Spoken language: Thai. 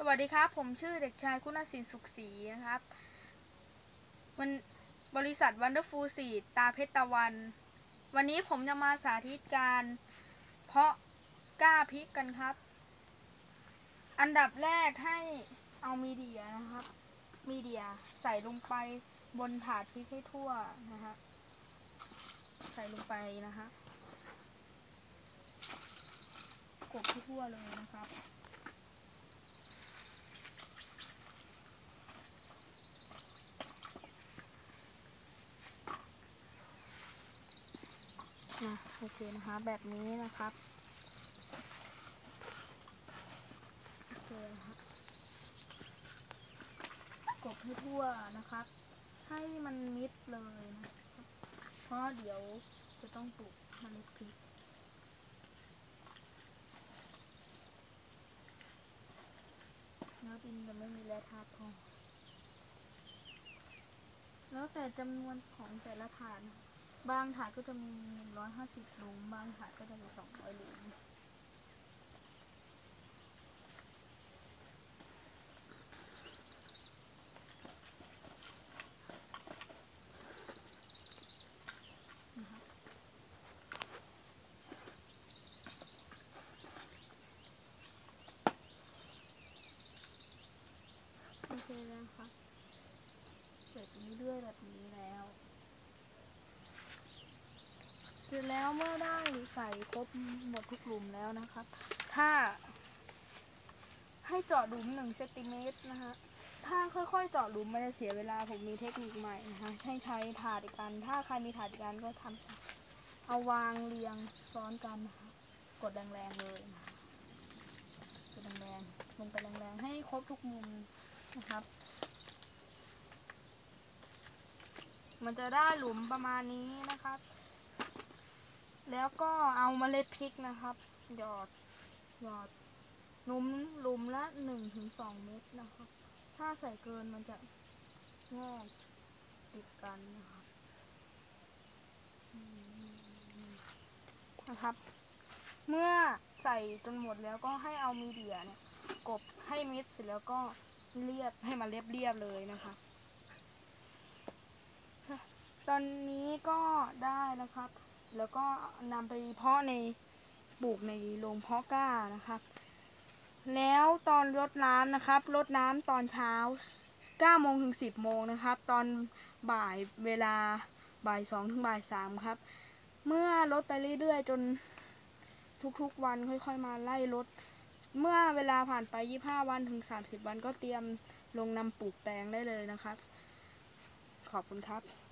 สวัสดีครับ ผมชื่อเด็กชายคุณศินสุขศรีนะครับมันบริษัท Wonderful Seed ตาเพชรตะวัน วันนี้ผมจะมาสาธิตการ เพาะกล้าพริกกันครับ อันดับแรกให้เอามีเดียนะครับ มีเดียใส่ลงไปบนถาดพริกให้ทั่วนะฮะใส่ลงไปนะฮะกบให้ทั่วเลยนะครับ นะโอ เคนะคะ แบบนี้นะครับโอเคนะคะกบให้ทั่วนะครับ ให้มันมิดเลยนะครับเพราะเดี๋ยวจะต้องปลูกเมล็ดพริกเนื้อดินจะไม่มีแร่ธาตุพอแล้วแต่จำนวนของแต่ละถาดนะ บางถาดก็จะมีร้อยห้าสิบหลุม บางถาดก็จะมีสองร้อยหลุมโอเคแล้วค่ะเสร็จเรื่อยแบบนี้แล้ว เสร็จแล้วเมื่อได้ใส่ครบหมดทุกหลุมแล้วนะครับ ถ้า ให้เจาะหลุมหนึ่งเซนติเมตรนะคะถ้าค่อยๆเจาะหลุมมันจะเสียเวลาผมมีเทคนิคใหม่นะคะให้ใช้ถาดอีกกัน ถ้าใครมีถาดอีกกันก็ทำเอาวางเรียงซ้อนกันนะคะกดแรงๆเลยนะคะกดแรงๆลงไปแรงๆให้ครบทุกมุมนะครับ มันจะได้หลุมประมาณนี้นะครับ แล้วก็เอาเมล็ดพริกนะครับ หยอดหยอดหลุมหลุมละหนึ่งถึงสองเม็ดนะครับ ถ้าใส่เกินมันจะงอกติดกันนะครับนะครับ เมื่อใส่จนหมดแล้วก็ให้เอามีเดียเนี่ยกบให้มิดเสร็จแล้วก็เรียบให้มันเรียบเรียบเลยนะคะ ตอนนี้ก็ได้นะครับ แล้วก็นำไปเพาะในปลูกในโรงเพาะกล้านะครับ แล้วตอนรดน้ำนะครับรดน้ำตอนเช้า9โมงถึง 10 โมงนะครับ ตอนบ่ายเวลาบ่าย2ถึงบ่าย3ครับ เมื่อลดไปเรื่อยๆ จนทุกๆวันค่อยๆ มาไล่ลด เมื่อเวลาผ่านไป 25 วันถึง 30 วันก็เตรียมลงนำปลูกแตงได้เลยนะครับ ขอบคุณครับ